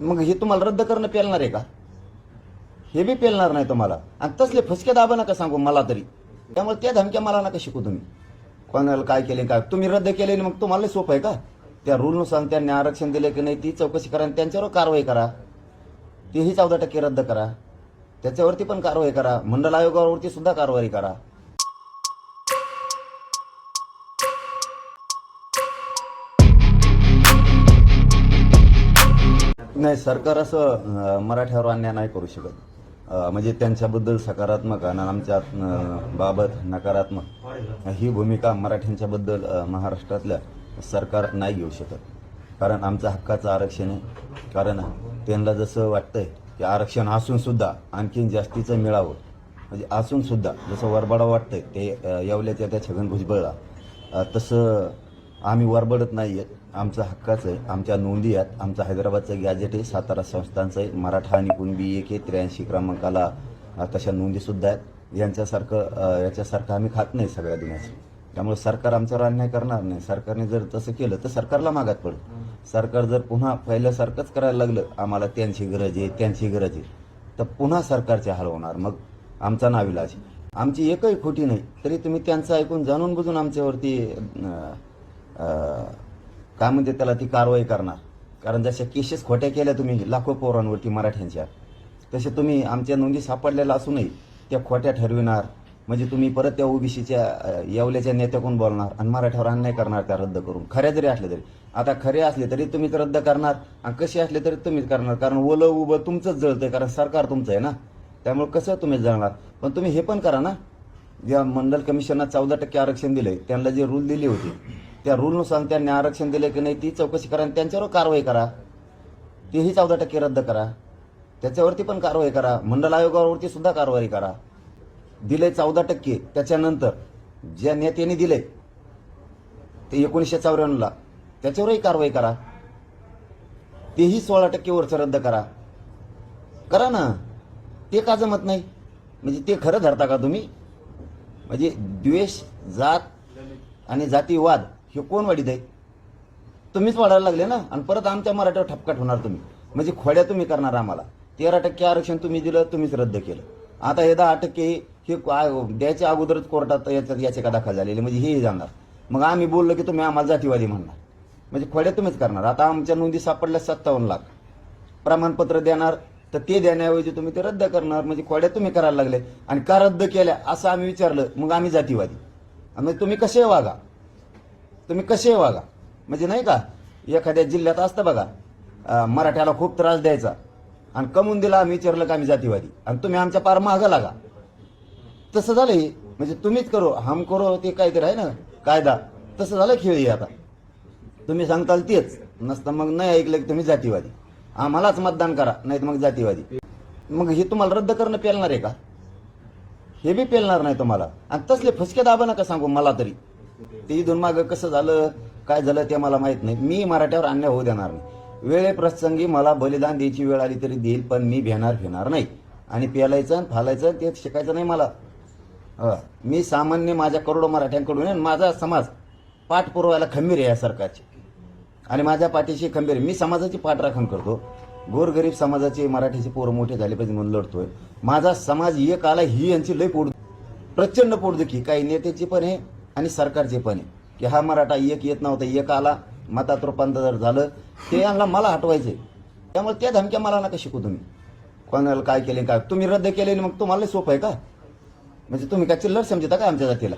मग हे तुम्हाला रद्द करणं पेलणार आहे का? हे बी पेलणार नाही तुम्हाला. आणि तसले फसके दाबा नका सांगू मला तरी. त्यामुळे त्या धमक्या मला नका शिकू तुम्ही. कोणाला काय केले काय? तुम्ही रद्द केले मग तुम्हाला सोपं आहे का? त्या रूलनुसार त्यांनी आरक्षण दिले की नाही ती चौकशी करा आणि त्यांच्यावर कारवाई करा. तीही चौदा टक्के रद्द करा. त्याच्यावरती पण कारवाई करा. मंडल आयोगावरती सुद्धा कारवाई करा. नाही सरकार असं मराठ्यावर अन्याय नाही करू शकत. म्हणजे त्यांच्याबद्दल सकारात्मक आणि आमच्या बाबत नकारात्मक ही भूमिका मराठ्यांच्याबद्दल महाराष्ट्रातल्या सरकार नाही घेऊ शकत. कारण आमचं हक्काचं आरक्षण आहे. कारण त्यांना जसं वाटतंय की आरक्षण असून सुद्धा आणखीन जास्तीचं मिळावं. म्हणजे असून सुद्धा जसं वरबडा वाटतंय ते येवल्याच्या त्या छगन भुजबळला. तसं आम्ही वरबडत नाही आहेत आमचं हक्काचं आहे. आमच्या नोंदी आहेत. आमचं हैदराबादचं गॅजेट आहे. सातारा संस्थांचं आहे. मराठा आणि कुणबी एक आहे. त्र्याऐंशी क्रमांकाला तशा नोंदीसुद्धा आहेत. यांच्यासारखं याच्यासारखं आम्ही खात नाही सगळ्या दुनियाचं त्यामुळे सरकार आमच्यावर अन्याय करणार नाही. सरकारने जर तसं केलं तर सरकारला मागात पडलं. सरकार जर पुन्हा पहिल्यासारखंच करायला लागलं आम्हाला त्यांची गरज आहे त्यांची गरज आहे. तर पुन्हा सरकारचे हाल होणार. मग आमचा नाविलाज आमची एकही खोटी नाही. तरी तुम्ही त्यांचं ऐकून जाणून बुजून आमच्यावरती काय म्हणते त्याला ती कारवाई करणार. कारण जशा केसेस खोट्या केल्या तुम्ही लाखो पोरांवरती मराठ्यांच्या तसे तुम्ही आमच्या नोंदी सापडलेल्या असूनही त्या खोट्या ठरविणार. म्हणजे तुम्ही परत त्या ओबीसीच्या येवल्याच्या नेत्याकडून बोलणार आणि मराठ्यावर अन्याय करणार त्या रद्द करून. खऱ्या जरी असले तरी. आता खरे असले तरी तुम्ही रद्द करणार आणि कसे असले तरी तुम्हीच करणार. कारण ओलं उभं तुमचंच जळतंय कारण सरकार तुमचं आहे ना. त्यामुळे कसं तुम्ही जळणार? पण तुम्ही हे पण करा ना. ज्या मंडल कमिशननं चौदा टक्के आरक्षण दिले त्यांना जे रूल दिले होते त्या रूलनुसार त्यांनी आरक्षण दिले की नाही ती चौकशी करा आणि त्यांच्यावर कारवाई करा. तेही चौदा टक्के रद्द करा. त्याच्यावरती पण कारवाई करा. मंडल आयोगावरती सुद्धा कारवाई करा. दिले चौदा टक्के. त्याच्यानंतर ज्या नेत्यांनी दिले ते एकोणीसशे चौऱ्याण्णवला त्याच्यावरही कारवाई करा. तेही सोळा टक्के वरचं रद्द करा. करा ना. ते का जमत नाही? म्हणजे ते खरं धरता का तुम्ही? म्हणजे द्वेष जात आणि जातीवाद हे कोण वाढीत आहे? तुम्हीच वाढायला लागले ना? आणि परत आमच्या मराठ्यावर ठपकाट होणार तुम्ही. म्हणजे खोड्या तुम्ही करणार आम्हाला. तेरा टक्के आरक्षण तुम्ही दिलं तुम्हीच रद्द केलं. आता हे दहा टक्के हे द्यायच्या अगोदरच कोर्टात याच्यात याचिका दाखल झालेली. म्हणजे हेही जाणार. मग आम्ही बोललो की तुम्ही आम्हाला जातीवादी म्हणणार. म्हणजे खोड्या तुम्हीच करणार. आता आमच्या नोंदी सापडल्या सत्तावन्न लाख. प्रमाणपत्र देणार तर ते देण्याऐवजी तुम्ही ते रद्द करणार. म्हणजे खोड्या तुम्ही करायला लागले. आणि का रद्द केल्या असं आम्ही विचारलं. मग आम्ही जातीवादी. आणि तुम्ही कसे वागा? तुम्ही कसे वागा? म्हणजे नाही का एखाद्या जिल्ह्यात असतं बघा मराठ्याला खूप त्रास द्यायचा आणि कमवून दिला आम्ही विचारलं का आम्ही जातीवादी? आणि तुम्ही आमच्या पार मागं लागा. तसं झालं हे म्हणजे तुम्हीच करो हम करो ते काहीतरी आहे ना कायदा. तसं झालं खेळ आता. तुम्ही सांगताल तेच. नसतं मग नाही ऐकलं की तुम्ही जातीवादी. आम्हालाच मतदान करा नाहीत मग जातीवादी. मग हे तुम्हाला रद्द करणं पेलणार आहे का? हे बी पेलणार नाही तुम्हाला. आणि तसले फसके दाबा नका सांगू मला तरी. ते इथून मागं कसं झालं काय झालं ते मला माहीत नाही. मी मराठ्यावर अन्याय होऊ देणार नाही. वेळे प्रसंगी मला बलिदान द्यायची वेळ आली तरी देईल पण मी भेणार फिरणार नाही. आणि पेलायचं आणि फालायचं ते शिकायचं नाही मला. मी सामान्य माझ्या करोडो मराठ्यांकडून माझा समाज पाठ पुरवायला खंबीर आहे या सरकारची. आणि माझ्या पाठीशी खंबीर आहे. मी समाजाची पाठराखण करतो. गोरगरीब समाजाचे मराठीचे पोरं मोठे झाले पाहिजे म्हणून लढतोय. माझा समाज एक आला ही यांची लय पोट प्रचंड पोटदुखी. काही नेत्याची पण हे आणि सरकारचे पण आहे की हा मराठा एक येत नव्हता एक आला मतात रूपांतर झालं ते यांना मला हटवायचे. त्यामुळे त्या धमक्या मला नका शिकू तुम्ही. कोणाला काय केले काय? तुम्ही रद्द केले मग तुम्हाला सोपं आहे का? म्हणजे तुम्ही काय चिल्लर समजता का आमच्या जातीला?